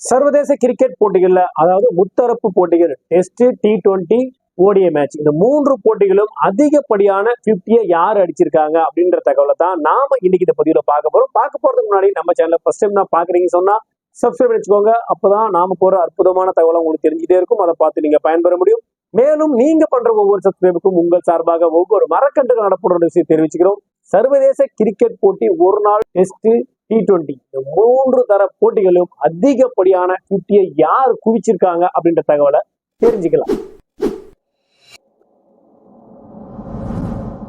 சர்வதேச கிரிக்கெட் போட்டிகள்ல அதாவது முத்தரப்பு போட்டிகள் டெஸ்ட் டி டுவெண்ட்டி ஓடிய மேட்ச் இந்த மூன்று போட்டிகளும் அதிகப்படியான 50 யார் அடிச்சிருக்காங்க அப்படின்ற தகவலை தான் நாம இன்னைக்கு இந்த பதிவில் பார்க்க போறோம். பார்க்க போறதுக்கு முன்னாடி நம்ம சேனல் ஃபர்ஸ்ட் டைம் நான் பாக்குறீங்க சொன்னா சப்ஸ்கிரைப் வச்சுக்கோங்க அப்பதான் நாம போற அற்புதமான தகவலை உங்களுக்கு தெரிஞ்சுட்டே இருக்கும். அதை பார்த்து நீங்க பயன்பெற முடியும். மேலும் நீங்க பண்ற ஒவ்வொரு சப்ஸ்கிரைபுக்கும் உங்கள் சார்பாக ஒவ்வொரு மரக்கன்று நடப்படுற விஷயம் தெரிவிச்சுக்கிறோம். சர்வதேச கிரிக்கெட் போட்டி ஒரு நாள் டெஸ்ட் டி டுவெண்ட்டி இந்த மூன்று தர போட்டிகளிலும் அதிகப்படியான 50 யார் குவிச்சிருக்காங்க அப்படின்ற தகவலை தெரிஞ்சுக்கலாம்.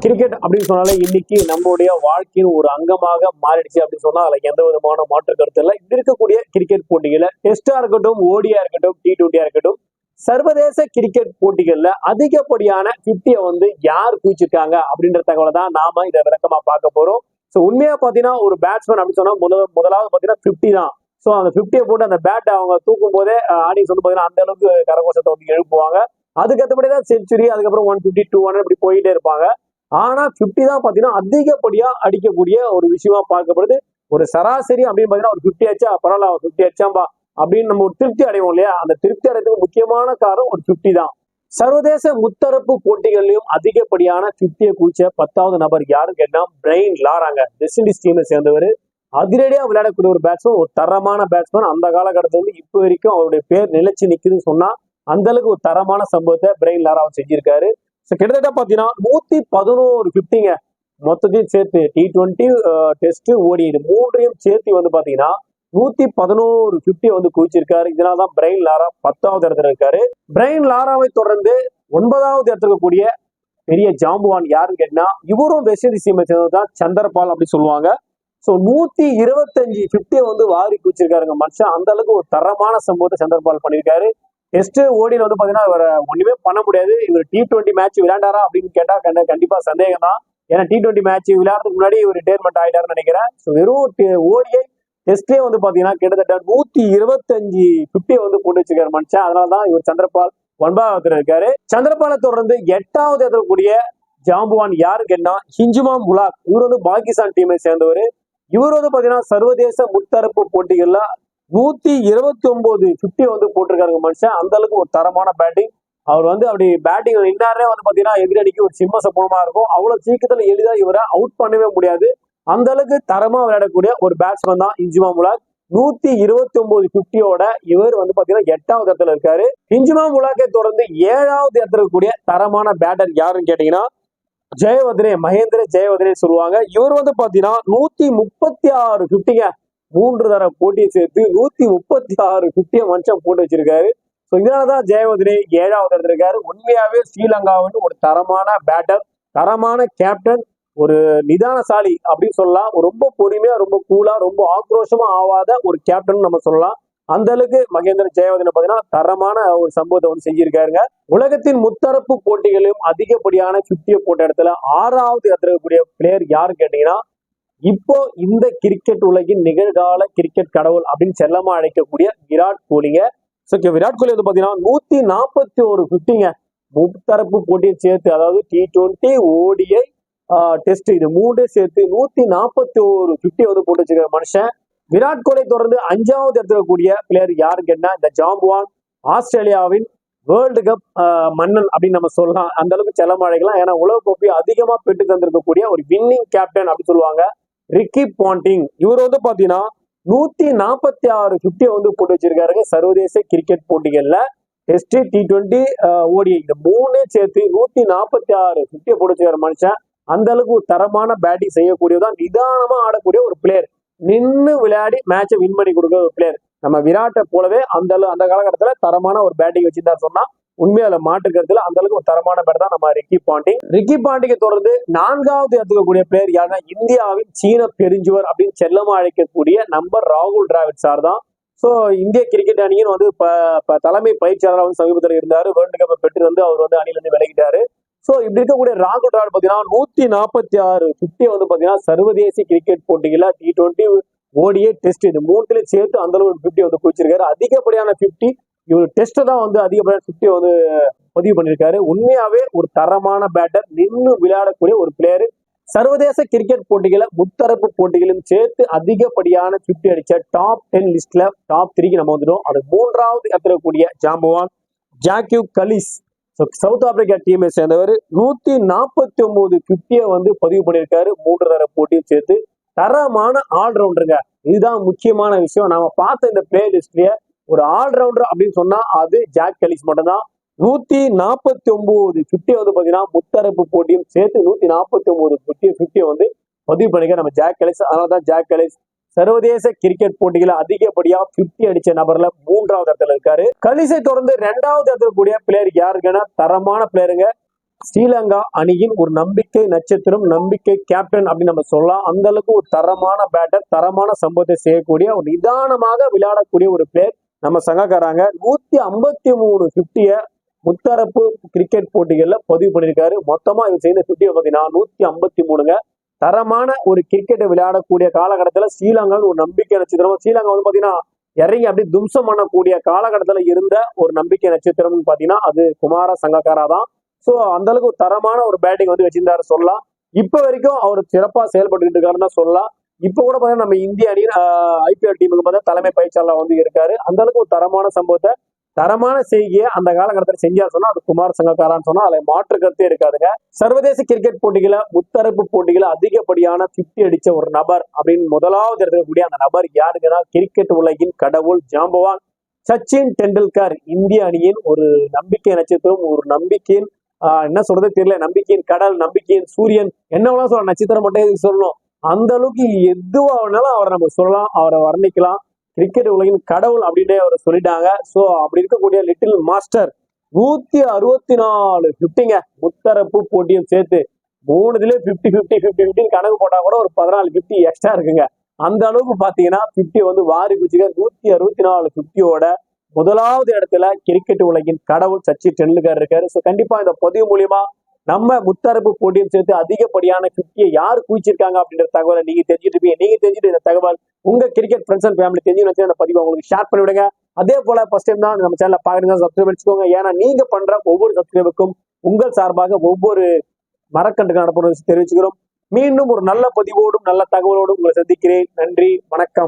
கிரிக்கெட் அப்படின்னு சொன்னாலே இன்னைக்கு நம்மளுடைய வாழ்க்கையின் ஒரு அங்கமாக மாறிடுச்சு அப்படின்னு சொன்னா அதுல எந்த விதமான மாற்று கருத்து இல்லை. இப்படி இருக்கக்கூடிய கிரிக்கெட் போட்டிகளை டெஸ்டா இருக்கட்டும் ஓடியா இருக்கட்டும் டி டுவெண்டியா இருக்கட்டும் சர்வதேச கிரிக்கெட் போட்டிகள்ல அதிகப்படியான 50 வந்து யார் குவிச்சிருக்காங்க அப்படின்ற தகவலை தான் நாம இதை விளக்கமா பார்க்க போறோம். ஸோ உண்மையாக பார்த்தீங்கன்னா ஒரு பேட்ஸ்மேன் அப்படின்னு சொன்னால் முதல் முதலாவது பார்த்தீங்கன்னா ஃபிஃப்டி தான். ஸோ அந்த 50 போட்டு அந்த பேட் அவங்க தூக்கும் போதே ஆடியன்ஸ் வந்து பார்த்தீங்கன்னா அந்த அளவுக்கு கரகோஷத்தை வந்து எழுப்புவாங்க. அதுக்கேற்றபடி தான் செஞ்சுரி அதுக்கப்புறம் ஒன் ஃபிஃப்டி டூ ஹண்ட்ரட் இப்படி போயிட்டே இருப்பாங்க. ஆனால் ஃபிஃப்டி தான் பார்த்தீங்கன்னா அதிகப்படியாக அடிக்கக்கூடிய ஒரு விஷயமா பார்க்கப்படுது. ஒரு சராசரி அப்படின்னு பார்த்தீங்கன்னா ஒரு ஃபிஃப்டி ஆச்சா பரவாயில்ல ஒரு 50 அடிச்சாம்பா அப்படின்னு நம்ம ஒரு திருப்தி அடைவோம் இல்லையா? அந்த திருப்தி அடைறதுக்கு முக்கியமான காரணம் ஒரு 50 தான். சர்வதேச முத்தரப்பு போட்டிகள்லயும் அதிகப்படியான 50 கூச்ச பத்தாவது நபர் யாருன்னு கேட்டா பிரெயின் லாராங்க. வெஸ்ட் இண்டீஸ் டீம்ல சேர்ந்தவர். அதிரடியா விளையாடக்கூடிய ஒரு பேட்ஸ்மேன் ஒரு தரமான பேட்ஸ்மேன் அந்த காலகட்டத்துல இருந்து இப்போ வரைக்கும் அவருடைய பேர் நிலைச்சு நிக்குதுன்னு சொன்னா அந்த அளவுக்கு ஒரு தரமான சம்பவத்தை பிரெயின் லாரா அவர் செஞ்சிருக்காரு. ஸோ கிட்டத்தட்ட பார்த்தீங்கன்னா நூத்தி பதினோரு ஃபிஃப்டிங்க மொத்தத்தையும் சேர்த்து டி டுவெண்ட்டி டெஸ்ட் ஓடி இது மூன்றையும் சேர்த்து வந்து பார்த்தீங்கன்னா நூத்தி பதினோரு ஃபிஃப்டி வந்து குவிச்சிருக்காரு. இதனால தான் லாரா பத்தாவது இடத்துல இருக்காரு. பிரைன் லாராவை தொடர்ந்து ஒன்பதாவது இடத்துல இருக்கக்கூடிய பெரிய ஜாம்புவான் யாருன்னு கேட்டா இவரும் வெஸ்ட் இண்டீஸ் டீமை சேர்ந்தது தான் சந்திரபால் அப்படி சொல்லுவாங்க. ஸோ நூத்தி இருபத்தஞ்சு பிப்டியை வந்து வாரி குவிச்சிருக்காருங்க மனுஷன். அந்த அளவுக்கு ஒரு தரமான சம்பவத்தை சந்திரபால் பண்ணியிருக்காரு. டெஸ்ட் ஓடியில் வந்து பாத்தீங்கன்னா இவரை ஒண்ணுமே பண்ண முடியாது. இவர் டி டுவெண்ட்டி மேட்ச் விளையாண்டாரா அப்படின்னு கேட்டா கண்ட- கண்டிப்பா சந்தேகம் தான் ஏன்னா டி டுவெண்ட்டி மேட்ச் விளையாடுறதுக்கு முன்னாடி இவர் ரிட்டையர்மெண்ட் ஆயிட்டாருன்னு நினைக்கிறேன். ஸோ வெறும் ஓடியை டெஸ்ட்லேயே வந்து பாத்தீங்கன்னா கிட்டத்தட்ட நூத்தி இருபத்தஞ்சு ஃபிஃப்டியை வந்து போட்டு வச்சிருக்காரு மனுஷன். அதனால தான் இவர் சந்திரபால் ஒன்பதாவது இருக்காரு. சந்திரபாலை தொடர்ந்து எட்டாவது இடத்துல கூடிய ஜாம்புவான் யாரு கேட்டா ஹிஞ்சுமாம் முலாக். இவர் வந்து பாகிஸ்தான் டீமை சேர்ந்தவர். இவர் வந்து பாத்தீங்கன்னா சர்வதேச முத்தரப்பு போட்டிகள்ல நூத்தி இருபத்தி ஒன்பது பிப்டி வந்து போட்டிருக்காருங்க மனுஷன். அந்த அளவுக்கு ஒரு தரமான பேட்டிங் அவர் வந்து அப்படி பேட்டிங் நின்னாரே வந்து பாத்தீங்கன்னா எதிரடிக்கு ஒரு சிம்ம சப்பனமா இருக்கும். அவ்வளவு சீக்கிரத்துல எளிதா இவரை அவுட் பண்ணவே முடியாது. அந்த அளவுக்கு தரமா விளையாடக்கூடிய ஒரு பேட்ஸ்மேன் தான் இஞ்சுமா முலாக். நூத்தி இருபத்தி ஒன்பது பிப்டியோட இவர் வந்து பாத்தீங்கன்னா எட்டாவது இடத்துல இருக்காரு. இஞ்சுமா முலாக்கை தொடர்ந்து ஏழாவது இடத்துல இருக்கக்கூடிய தரமான பேட்டர் யாருன்னு கேட்டீங்கன்னா ஜெயவதனே மகேந்திர ஜெயவதனே சொல்லுவாங்க. இவர் வந்து பாத்தீங்கன்னா நூத்தி முப்பத்தி ஆறு பிப்டிங்க மூன்று தர போட்டியை சேர்த்து நூத்தி முப்பத்தி ஆறு பிப்டிய மனுஷன் போட்டு வச்சிருக்காரு. ஸோ இதனாலதான் ஜெயவதனே ஏழாவது இடத்துல இருக்காரு. உண்மையாவே ஸ்ரீலங்காவின் ஒரு தரமான பேட்டர் தரமான கேப்டன் ஒரு நிதானசாலி அப்படின்னு சொல்லலாம். ரொம்ப பொறுமையா ரொம்ப கூலா ரொம்ப ஆக்ரோஷமா ஆவாத ஒரு கேப்டன் நம்ம சொல்லலாம். அந்த அளவுக்கு மகேந்திர ஜெயவர்தனை பார்த்தீங்கன்னா தரமான ஒரு சம்பவத்தை வந்து செஞ்சிருக்காருங்க. உலகத்தின் முத்தரப்பு போட்டிகளிலும் அதிகப்படியான 50 போட்ட இடத்துல ஆறாவது இடத்துல இருக்கக்கூடிய பிளேயர் யாரு கேட்டீங்கன்னா இப்போ இந்த கிரிக்கெட் உலகின் நிகழ்கால கிரிக்கெட் கடவுள் அப்படின்னு செல்லமா அழைக்கக்கூடிய விராட் கோலிங்க. ஸோ விராட் கோலி வந்து பாத்தீங்கன்னா நூத்தி நாற்பத்தி ஒரு ஃபிஃப்டிங்க முத்தரப்பு போட்டியை சேர்த்து அதாவது டி டுவெண்ட்டி ஓடிஐ டெஸ்ட் இது. மூணு சேர்த்து நூத்தி நாற்பத்தி ஒரு பிப்டி வந்து போட்டு வச்சிருக்கிற மனுஷன் விராட் கோலி தொடர்ந்து அஞ்சாவது இடத்துல கூடிய பிளேயர் யாருக்கு கேட்டா இந்த ஜாம்புவான் ஆஸ்திரேலியாவின் வேர்ல்டு கப் மன்னன் அப்படின்னு நம்ம சொல்லலாம். அந்த அளவுக்கு செல்லம் ஏன்னா உலக அதிகமா பெற்று தந்திருக்கக்கூடிய ஒரு வின்னிங் கேப்டன் அப்படின்னு சொல்லுவாங்க ரிக்கி பாண்டிங். இவர் வந்து பாத்தீங்கன்னா நூத்தி நாற்பத்தி ஆறு ஃபிஃப்டியை வந்து போட்டு வச்சிருக்காருங்க. சர்வதேச கிரிக்கெட் போட்டிகள்ல டெஸ்ட் டி டுவெண்ட்டி ஓடி இந்த மூணே சேர்த்து நூத்தி நாற்பத்தி ஆறு ஃபிஃப்டியை போட்டு வச்சிருக்காரு மனுஷன் அந்த அளவுக்கு ஒரு தரமான பேட்டிங் செய்யக்கூடியதான் நிதானமா ஆடக்கூடிய ஒரு பிளேயர் நின்று விளையாடி மேட்சை வின் பண்ணி கொடுக்குற ஒரு பிளேயர் நம்ம விராட்டை போலவே அந்த அளவு அந்த காலகட்டத்துல தரமான ஒரு பேட்டிங் வச்சிருந்தாரு சொன்னா உண்மையை அதுல மாற்று அந்த அளவுக்கு ஒரு தரமான பேட் தான் நம்ம ரிக்கி பாண்டிங் ரிக்கி பாண்டிங்கை தொடர்ந்து நான்காவது எடுத்துக்கக்கூடிய பிளேயர் யாருன்னா இந்தியாவின் சீன பெருஞ்சுவர் அப்படின்னு செல்லமா அழைக்கக்கூடிய நம்பர் ராகுல் டிராவிட் சார் தான். ஸோ இந்திய கிரிக்கெட் அணியின் வந்து இப்போ தலைமை பயிற்சியாளராக வந்து சமீபத்தில் இருந்தார். வேர்ல்டு கப்பை பெற்று வந்து அவர் வந்து அணியிலிருந்து விலகிட்டாரு. ஸோ இப்படி இருக்கக்கூடிய ராகுல் டிராவிட் பார்த்தீங்கன்னா நூத்தி நாற்பத்தி ஆறு ஃபிஃப்டி வந்து பார்த்தீங்கன்னா சர்வதேச கிரிக்கெட் போட்டிகளில் டி டுவெண்ட்டி ஓடிஏ டெஸ்ட் இது மூணுத்துலயும் சேர்த்து அந்த அளவு ஃபிஃப்டி வந்து குவிச்சிருக்காரு. அதிகப்படியான ஃபிஃப்டி இவர் டெஸ்ட் தான் வந்து அதிகப்படியான ஃபிஃப்டி வந்து பதிவு பண்ணியிருக்காரு. உண்மையாவே ஒரு தரமான பேட்டர் நின்று விளையாடக்கூடிய ஒரு பிளேயர் சர்வதேச கிரிக்கெட் போட்டிகளை முத்தரப்பு போட்டிகளும் சேர்த்து அதிகப்படியான 50 அடிச்ச டாப் டென் லிஸ்ட்ல டாப் த்ரீக்கு நம்ம வந்துடும் அது மூன்றாவது இடத்துல கூடிய ஜாம்பவான் Jacques Kallis. So south Africa டீமை சேர்ந்தவர் நூத்தி நாற்பத்தி ஒன்பது பிப்டியை வந்து பதிவு பண்ணியிருக்காரு. மூன்று தர போட்டியும் சேர்த்து தரமான ஆல்ரவுண்டருங்க இதுதான் முக்கியமான விஷயம். நாம பார்த்த இந்த பிளே லிஸ்ட்லயே ஒரு ஆல்ரவுண்டர் அப்படின்னு சொன்னா அது ஜாக் கலிஸ் மட்டும்தான். நூத்தி நாற்பத்தி ஒன்பது பிப்டி வந்து பாத்தீங்கன்னா முத்தரப்பு போட்டியும் சேர்த்து நூத்தி நாற்பத்தி ஒன்பது பிப்டி பிப்டியை வந்து பதிவு பண்ணிக்க. நம்ம ஜாக் கலிஸ் அதனால தான் ஜாக் கலிஸ் சர்வதேச கிரிக்கெட் போட்டியில அதிகப்படியா 50 அடிச்ச நபர்ல மூன்றாவது இடத்துல இருக்காரு. கலிசை தொடர்ந்து இரண்டாவது இடத்துல கூடிய பிளேயர் யாருக்குன்னா தரமான பிளேயருங்க ஸ்ரீலங்கா அணியின் ஒரு நம்பிக்கை நட்சத்திரம் நம்பிக்கை கேப்டன் அப்படின்னு நம்ம சொல்லலாம். அந்த அளவுக்கு ஒரு தரமான பேட்டர் தரமான சம்பவத்தை செய்யக்கூடிய ஒரு நிதானமாக விளையாடக்கூடிய ஒரு பிளேயர் நம்ம சங்கக்காராங்க. நூத்தி ஐம்பத்தி மூணு பிப்டிய முத்தரப்பு கிரிக்கெட் போட்டிகள்ல பதிவு பண்ணியிருக்காரு மொத்தமா இவர் செய்த பிப்டி பார்த்தீங்கன்னா நூத்தி ஐம்பத்தி மூணுங்க. தரமான ஒரு கிரிக்கெட்டை விளையாடக்கூடிய காலகட்டத்தில் ஸ்ரீலங்கா ஒரு நம்பிக்கை நட்சத்திரம். ஸ்ரீலங்கா வந்து பார்த்தீங்கன்னா இறங்கி அப்படியே தும்சம் பண்ணக்கூடிய காலகட்டத்தில் இருந்த ஒரு நம்பிக்கை நட்சத்திரம்னு பாத்தீங்கன்னா அது குமார சங்கக்காரா தான். ஸோ அந்த அளவுக்கு ஒரு தரமான ஒரு பேட்டிங் வந்து வச்சிருந்தாரு சொல்லலாம். இப்போ வரைக்கும் அவர் சிறப்பாக செயல்பட்டு இருக்காருன்னு சொல்லலாம். இப்போ கூட பார்த்தீங்கன்னா நம்ம இந்திய அணியின் ஐபிஎல் டீமுக்கு பார்த்தா தலைமை பயிற்சியாளர் வந்து இருக்காரு. அந்த அளவுக்கு ஒரு தரமான சம்பவத்தை தரமான செய்தியை அந்த காலகட்டத்தில் செஞ்சார் சொன்னா அது குமார் சங்கக்காரான்னு சொன்னா அதுல மாற்று கருத்தே இருக்காதுங்க. சர்வதேச கிரிக்கெட் போட்டிகளை முத்தரப்பு போட்டிகளை அதிகப்படியான 50 அடிச்ச ஒரு நபர் அப்படின்னு முதலாவது இருக்கக்கூடிய அந்த நபர் யாருங்கன்னா கிரிக்கெட் உலகின் கடவுள் ஜாம்பவான் சச்சின் டெண்டுல்கர் இந்திய அணியின் ஒரு நம்பிக்கை நட்சத்திரம் ஒரு நம்பிக்கையின் ஆஹ், என்ன சொல்றது தெரியல நம்பிக்கையின் கடல் நம்பிக்கையின் சூரியன் என்னவெல்லாம் சொல்ல நட்சத்திரம் மட்டும் எதுக்கு சொல்லணும்? அந்த அளவுக்கு எதுவா வேணாலும் அவரை நம்ம சொல்லலாம் அவரை வர்ணிக்கலாம். கிரிக்கெட் உலகின் கடவுள் அப்படின்னே அவர் சொல்லிட்டாங்க. சோ அப்படி இருக்கக்கூடிய லிட்டில் மாஸ்டர் நூத்தி அறுபத்தி நாலு பிப்டிங்க முத்தரப்பு போட்டியும் சேர்த்து மூணுதுலயே பிப்டி பிப்டி பிப்டி பிப்டின்னு கணக்கு போட்டா கூட ஒரு பதினாலு பிப்டி எக்ஸ்ட்ரா இருக்குங்க. அந்த அளவுக்கு பாத்தீங்கன்னா பிப்டி வந்து வாரி குச்சிக்க நூத்தி அறுபத்தி நாலு பிப்டியோட முதலாவது இடத்துல கிரிக்கெட் உலகின் கடவுள் சச்சின் டெண்டுல்கர் இருக்காரு. ஸோ கண்டிப்பா இந்த பதிவு மூலியமா நம்ம முத்தரப்பு போட்டியும் சேர்த்து அதிகப்படியான பிப்டியை யார் குவிச்சிருக்காங்க அப்படின்ற தகவலை நீங்க தெரிஞ்சுட்டு இருப்பீங்க. நீங்க தெரிஞ்சுட்டு இந்த தகவல் உங்க கிரிக்கெட் ஃப்ரெண்ட்ஸ் அண்ட் ஃபேமிலி தெரிஞ்சு அந்த பதிவு உங்களுக்கு ஷேர் பண்ணி விடுங்க. அதே போல ஃபர்ஸ்ட் டைம் தான் நம்ம சேனலை பாக்குறீங்க சப்ஸ்கிரைப் வச்சுக்கோங்க ஏன்னா நீங்க பண்ற ஒவ்வொரு சப்ஸ்கிரைபுக்கும் உங்கள் சார்பாக ஒவ்வொரு மரக்கண்டுக்கு நடப்பது தெரிவிச்சுக்கிறோம். மீண்டும் ஒரு நல்ல பதிவோடும் நல்ல தகவலோடும் உங்களை சந்திக்கிறேன். நன்றி வணக்கம்.